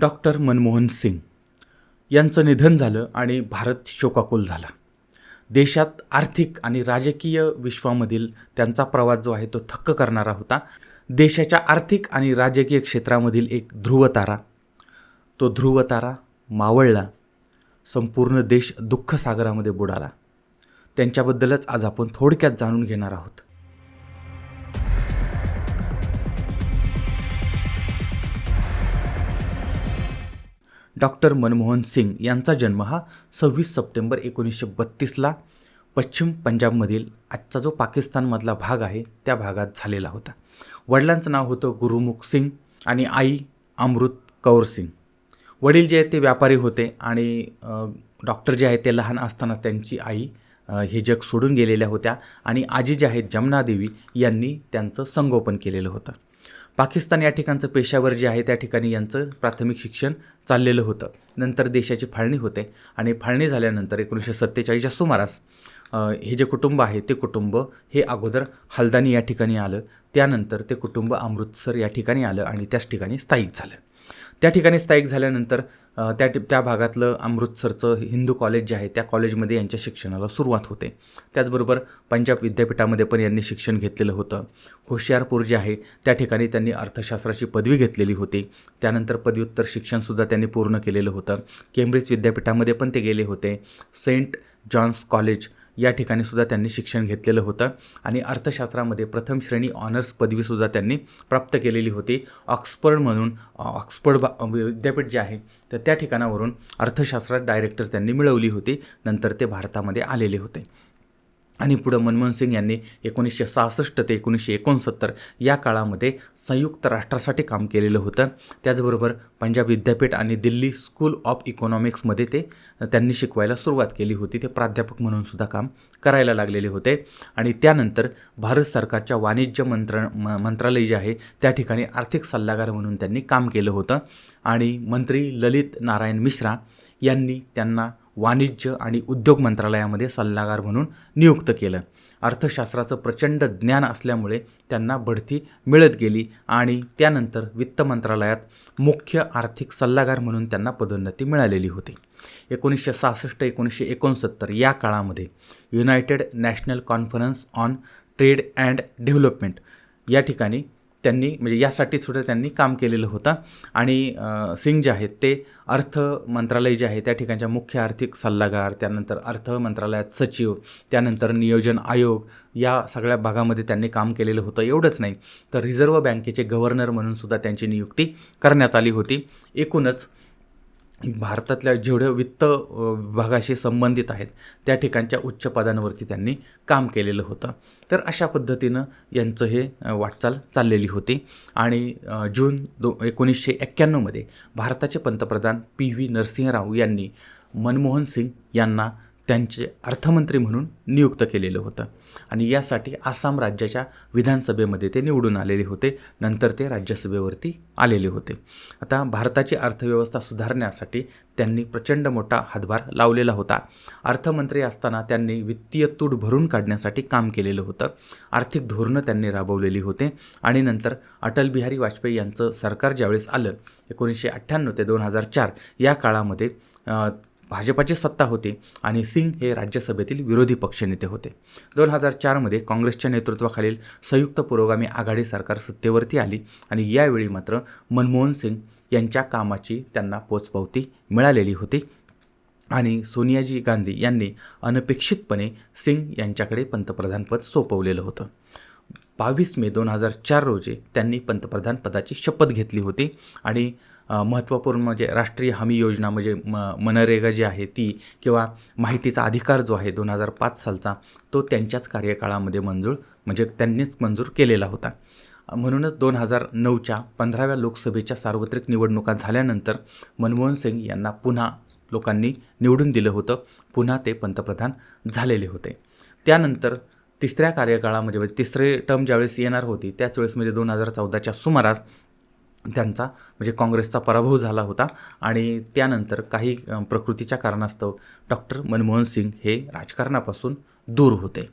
Doctor Manmohan Singh. यांचं निधन झालं आणि भारत शोकाकुल झाला. देशात आर्थिक आणि राजकीय विश्वामधील त्यांचा प्रवास जो आहे तो थक्क करणारा होता. देशाच्या आर्थिक आणि राजकीय क्षेत्रामधील एक ध्रुवतारा. तो ध्रुवतारा मावळला. संपूर्ण देश दुःखसागरामध्ये बुडाला. त्यांच्याबद्दलच आज आपण थोडक्यात जाणून घेणार आहोत. डॉक्टर मनमोहन सिंग यांचा जन्म हा सव्वीस सप्टेंबर एकोणीसशे बत्तीसला पश्चिम पंजाबमधील आजचा जो पाकिस्तानमधला भाग आहे त्या भागात झालेला होता. वडिलांचं नाव होतं गुरुमुख सिंग आणि आई अमृत कौर सिंग. वडील जे आहेत ते व्यापारी होते आणि डॉक्टर जे आहेत ते लहान असताना त्यांची आई हे जग सोडून गेलेल्या होत्या आणि आजी जे आहेत जमनादेवी यांनी त्यांचं संगोपन केलेलं होतं. पाकिस्तान या ठिकाणचं पेशावर जे आहे त्या ठिकाणी यांचं प्राथमिक शिक्षण चाललेलं होतं. नंतर देशाची फाळणी होते आणि फाळणी झाल्यानंतर एकोणीसशे सत्तेचाळीसच्या सुमारास हे जे कुटुंब आहे ते कुटुंब हे अगोदर हल्दानी या ठिकाणी आलं. त्यानंतर ते कुटुंब अमृतसर या ठिकाणी आलं आणि त्याच ठिकाणी स्थायिक झालं. त्या ठिकाणी स्थायिक झाल्यानंतर त्या त्या भागातलं अमृतसरचं हिंदू कॉलेज जे आहे त्या कॉलेजमध्ये यांच्या शिक्षणाला सुरुवात होते. त्याचबरोबर पंजाब विद्यापीठामध्ये पण यांनी शिक्षण घेतलेलं होतं. होशियारपूर जे आहे त्या ठिकाणी त्यांनी अर्थशास्त्राची पदवी घेतलेली होती. त्यानंतर पदव्युत्तर शिक्षणसुद्धा त्यांनी पूर्ण केलेलं होतं. केम्ब्रिज विद्यापीठामध्ये पण ते गेले होते. सेंट जॉन्स कॉलेज या ठिकाणी सुद्धा त्यांनी शिक्षण घेतलेलं होतं. आणि अर्थशास्त्रामध्ये प्रथम श्रेणी ऑनर्स पदवीसुद्धा त्यांनी प्राप्त केलेली होती. ऑक्सफर्ड म्हणून ऑक्सफर्ड बा विद्यापीठ जे आहे तर त्या ठिकाणावरून अर्थशास्त्रात डायरेक्टर त्यांनी मिळवली होती. नंतर ते भारतामध्ये आलेले होते. आणि पुढं मनमोहन सिंग यांनी एकोणीसशे सहासष्ट ते एकोणीसशे एकोणसत्तर या काळामध्ये संयुक्त राष्ट्रासाठी काम केलेलं होतं. त्याचबरोबर पंजाब विद्यापीठ आणि दिल्ली स्कूल ऑफ इकॉनॉमिक्समध्ये ते त्यांनी शिकवायला सुरुवात केली होती. ते प्राध्यापक म्हणून सुद्धा काम करायला लागलेले होते. आणि त्यानंतर भारत सरकारच्या वाणिज्य मंत्र म मंत्रालय जे आहे त्या ठिकाणी आर्थिक सल्लागार म्हणून त्यांनी काम केलं होतं. आणि मंत्री ललित नारायण मिश्रा यांनी त्यांना वाणिज्य आणि उद्योग मंत्रालयामध्ये सल्लागार म्हणून नियुक्त केलं. अर्थशास्त्राचं प्रचंड ज्ञान असल्यामुळे त्यांना बढती मिळत गेली आणि त्यानंतर वित्त मंत्रालयात मुख्य आर्थिक सल्लागार म्हणून त्यांना पदोन्नती मिळालेली होती. एकोणीसशे सहासष्ट एकोणीसशे एकोणसत्तर या काळामध्ये United National Conference on Trade and Development या ठिकाणी त्यांनी म्हणजे यासाठी सुद्धा त्यांनी काम केलेलं होतं. आणि सिंग जे आहेत ते अर्थ मंत्रालय जे आहे त्या ठिकाणच्या मुख्य आर्थिक सल्लागार त्यानंतर अर्थ मंत्रालयात सचिव त्यानंतर नियोजन आयोग या सगळ्या भागामध्ये त्यांनी काम केलेलं होतं. एवढंच नाही तर रिझर्व्ह बँकेचे गव्हर्नर म्हणून सुद्धा त्यांची नियुक्ती करण्यात आली होती. एकूणच भारतातल्या जेवढे वित्त विभागाशी संबंधित आहेत त्या ठिकाणच्या उच्च पदांवरती त्यांनी काम केलेलं होतं. तर अशा पद्धतीनं यांचं हे वाटचाल चाललेली होती. आणि जून दो एकोणीसशे एक्क्याण्णवमध्ये भारताचे पंतप्रधान पी व्ही नरसिंहराव यांनी मनमोहन सिंग यांना त्यांचे अर्थमंत्री म्हणून नियुक्त केलेलं होतं. आणि यासाठी आसाम राज्याच्या विधानसभेमध्ये ते निवडून आलेले होते. नंतर ते राज्यसभेवरती आलेले होते. आता भारताची अर्थव्यवस्था सुधारण्यासाठी त्यांनी प्रचंड मोठा हातभार लावलेला होता. अर्थमंत्री असताना त्यांनी वित्तीय तूट भरून काढण्यासाठी काम केलेलं होतं. आर्थिक धोरणं त्यांनी राबवलेली होते. आणि नंतर अटल बिहारी वाजपेयी यांचं सरकार ज्यावेळेस आलं एकोणीसशे अठ्ठ्याण्णव ते दोन हजार चार या काळामध्ये भाजपाची सत्ता होती आणि सिंग हे राज्यसभेतील विरोधी पक्षनेते होते. दोन हजार चारमध्ये काँग्रेसच्या नेतृत्वाखालील संयुक्त पुरोगामी आघाडी सरकार सत्तेवरती आली आणि यावेळी मात्र मनमोहन सिंग यांच्या कामाची त्यांना पोचपावती मिळालेली होती आणि सोनियाजी गांधी यांनी अनपेक्षितपणे सिंग यांच्याकडे पंतप्रधानपद सोपवलेलं होतं. बावीस मे दोन हजार चार रोजी त्यांनी पंतप्रधान पदाची शपथ घेतली होती आणि महत्त्वपूर्ण म्हणजे राष्ट्रीय हमी योजना म्हणजे म मनरेगा जी आहे ती किंवा माहितीचा अधिकार जो आहे दोन हजार पाच सालचा तो त्यांच्याच कार्यकाळामध्ये मंजूर म्हणजे त्यांनीच मंजूर केलेला होता. म्हणूनच दोन हजार नऊच्या पंधराव्या लोकसभेच्या सार्वत्रिक निवडणुका झाल्यानंतर मनमोहन सिंग यांना पुन्हा लोकांनी निवडून दिलं होतं. पुन्हा ते पंतप्रधान झालेले होते. त्यानंतर तिसऱ्या कार्यकाळामध्ये म्हणजे तिसरे टर्म ज्यावेळेस येणार होती त्याच वेळेस म्हणजे दोन हजार चौदाच्या सुमारास त्यांचा म्हणजे काँग्रेसचा पराभव झाला होता आणि त्यानंतर काही प्रकृतीच्या कारणास्तव डॉक्टर मनमोहन सिंग हे राजकारणापासून दूर होते.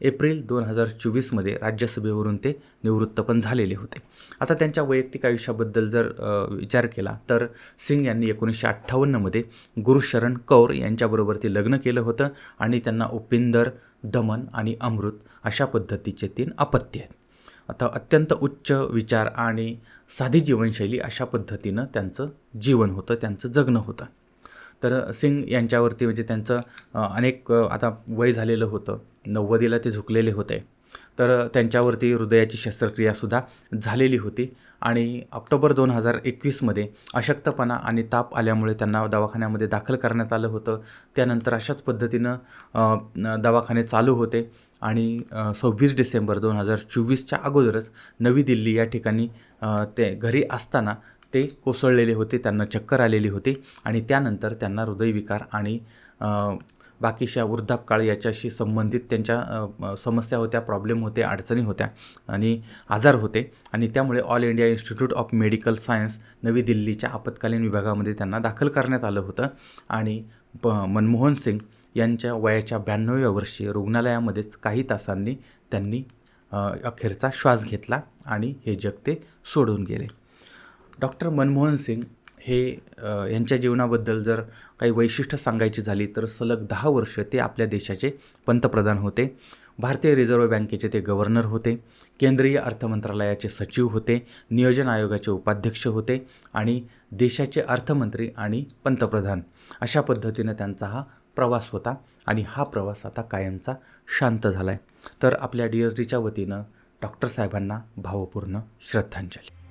एप्रिल दोन हजार चोवीसमध्ये राज्यसभेवरून ते निवृत्त पण झालेले होते. आता त्यांच्या वैयक्तिक आयुष्याबद्दल जर विचार केला तर सिंग यांनी एकोणीसशे अठ्ठावन्नमध्ये गुरुशरण कौर यांच्याबरोबर ते लग्न केलं होतं आणि त्यांना उपिंदर दमन आणि अमृत अशा पद्धतीचे तीन अपत्य आहेत. आता अत्यंत उच्च विचार आणि साधी जीवनशैली अशा पद्धतीनं त्यांचं जीवन होतं त्यांचं जगणं होतं. तर सिंग यांच्यावरती म्हणजे त्यांचं अनेक आता वय झालेलं होतं नव्वदीला ते झुकलेले होते. तर त्यांच्यावरती हृदयाची शस्त्रक्रियासुद्धा झालेली होती आणि ऑक्टोबर दोन हजार एकवीसमध्ये अशक्तपणा आणि ताप आल्यामुळे त्यांना दवाखान्यामध्ये दाखल करण्यात आलं होतं. त्यानंतर अशाच पद्धतीनं दवाखाने चालू होते. आणि सव्वीस डिसेंबर दोन हजार चोवीसच्या अगोदरच नवी दिल्ली या ठिकाणी ते घरी असताना ते कोसळलेले होते त्यांना चक्कर आलेली होती आणि त्यानंतर त्यांना हृदयविकार आणि बाकीच्या वृद्धापकाळ याच्याशी संबंधित त्यांच्या समस्या होत्या प्रॉब्लेम होते अडचणी होत्या आणि आजार होते आणि त्यामुळे All India Institute of Medical Science नवी दिल्लीच्या आपत्कालीन विभागामध्ये त्यांना दाखल करण्यात आलं होतं आणि प मनमोहन सिंग यांच्या वयाच्या ब्याण्णव्या वर्षी रुग्णालयामध्येच काही तासांनी त्यांनी अखेरचा श्वास घेतला आणि हे जग ते सोडून गेले. डॉक्टर मनमोहन सिंग हे यांच्या जीवनाबद्दल जर काही वैशिष्ट्य सांगायची झाली तर सलग दहा वर्ष ते आपल्या देशाचे पंतप्रधान होते. भारतीय रिझर्व्ह बँकेचे ते गव्हर्नर होते. केंद्रीय अर्थमंत्रालयाचे सचिव होते. नियोजन आयोगाचे उपाध्यक्ष होते आणि देशाचे अर्थमंत्री आणि पंतप्रधान अशा पद्धतीनं त्यांचा हा प्रवास होता आणि हा प्रवास आता कायमचा शांत झाला आहे तर आपल्या डी एस डीच्या वतीनं डॉक्टर साहेबांना भावपूर्ण श्रद्धांजली.